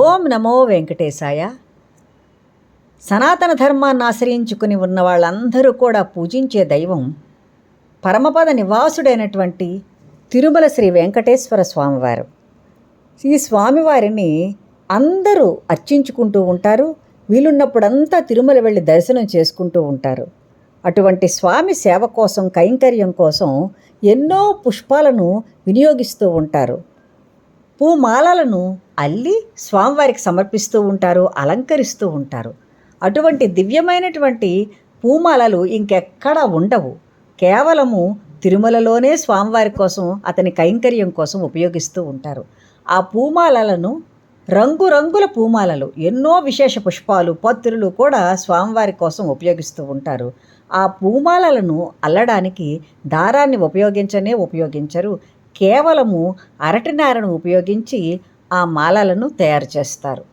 ఓం నమో వెంకటేశాయ. సనాతన ధర్మాన్ని ఆశ్రయించుకుని ఉన్న వాళ్ళందరూ కూడా పూజించే దైవం పరమపద నివాసుడైనటువంటి తిరుమల శ్రీ వెంకటేశ్వర స్వామివారు. ఈ స్వామివారిని అందరూ అర్చించుకుంటూ ఉంటారు. వీలున్నప్పుడంతా తిరుమల వెళ్ళి దర్శనం చేసుకుంటూ ఉంటారు. అటువంటి స్వామి సేవ కోసం కైంకర్యం కోసం ఎన్నో పుష్పాలను వినియోగిస్తూ ఉంటారు. పూమాలలను అల్లి స్వామివారికి సమర్పిస్తూ ఉంటారు అలంకరిస్తూ ఉంటారు. అటువంటి దివ్యమైనటువంటి పూమాలలు ఇంకెక్కడా ఉండవు. కేవలము తిరుమలలోనే స్వామివారి కోసం అతని కైంకర్యం కోసం ఉపయోగిస్తూ ఉంటారు. ఆ పూమాలలను రంగురంగుల పూమాలలు ఎన్నో విశేష పుష్పాలు పత్రులు కూడా స్వామివారి కోసం ఉపయోగిస్తూ ఉంటారు. ఆ పూమాలలను అల్లడానికి దారాన్ని ఉపయోగించనే ఉపయోగించరు. కేవలము అరటినారను ఉపయోగించి ఆ మాలలను తయారు చేస్తారు.